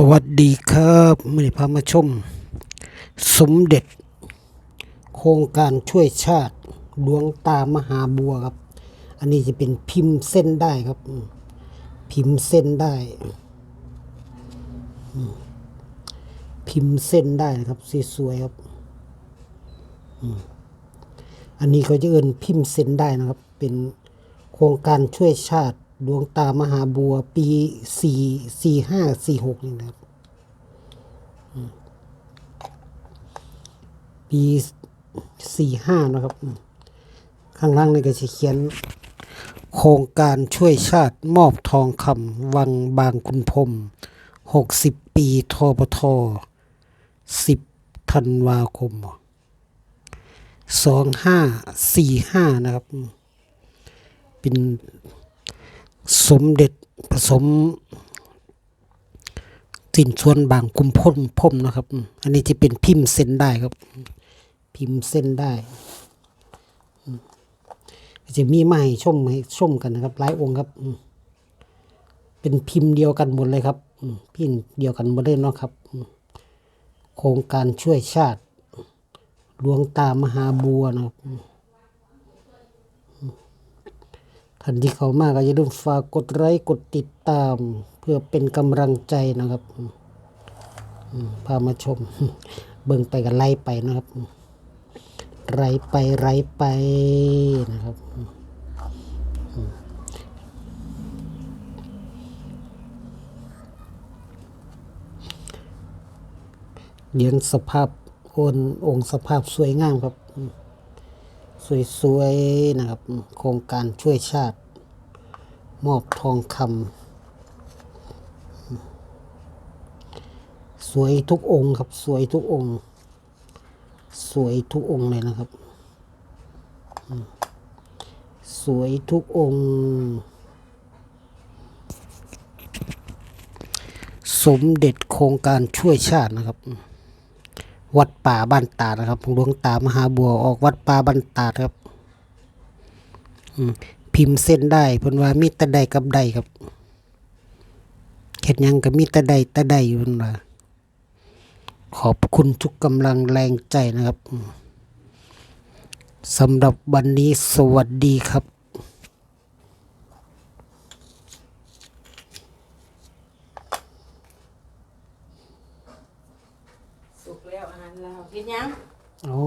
สวัสดีครับมื่อพามาชม สมเด็จ โครงการช่วยชาติดวงตามหาบัวครับ อันนี้จะเป็นพิมพ์เส้นได้ครับ พิมพ์เส้นได้ พิมพ์เส้นได้นะครับสวยๆครับอันนี้เขาจะเอินพิมพ์เส้นได้นะครับ เป็นโครงการช่วยชาติ ดวงตามหาบัว ปีสี่สี่ห้าสี่หกนี่นะครับปีสี่ห้านะครับ ข้างล่างนี่ก็จะเขียน โครงการช่วยชาติมอบทองคำวังบางคุณพรมหกสิบปีทปทสิบธันวาคมสองห้าสี่ห้านะครับ เป็น สมเด็จผสมสินส่วนบางกุมพ่นพรมนะครับ อันนี้จะเป็นพิมพ์เส้นได้ครับ พิมพ์เส้นได้จะมีมาให้ชมให้ชมกันนะครับหลายองค์ครับ เป็นพิมพ์เดียวกันหมดเลยครับพิมพ์เดียวกันหมดเลยเนาะครับ โครงการช่วยชาติดวงตามหาบัวนะครับันที่เขามาก็อย่าลืมฝากกดไลค์กดติดตาม เพื่อเป็นกำลังใจนะครับพามาชม เบิ่งไปกันไล่ไปนะครับไล่ไปไล่ไปนะครับเลี้ยงสภาพโอนองค์สภาพสวยงามครับ สวยๆนะครับ โครงการช่วยชาติ มอบทองคำสวยทุกองค์ครับ สวยทุกองค์ สวยทุกองค์เลยนะครับ สวยทุกองค์ สมเด็จโครงการช่วยชาตินะครับ วัดป่าบ้านตาดนะครับหลวงตามหาบัวออกวัดป่าบ้านตาดครับพิมพ์เส้นได้เพิ่นว่ามีตะใดกับใดครับเฮ็ดยังก็มีตะใดตะใดอยู่นั่นล่ะขอบคุณทุกกำลังแรงใจนะครับสำหรับวันนี้สวัสดีครับ สุกแล้วอาหารเราวกินยัง โอ้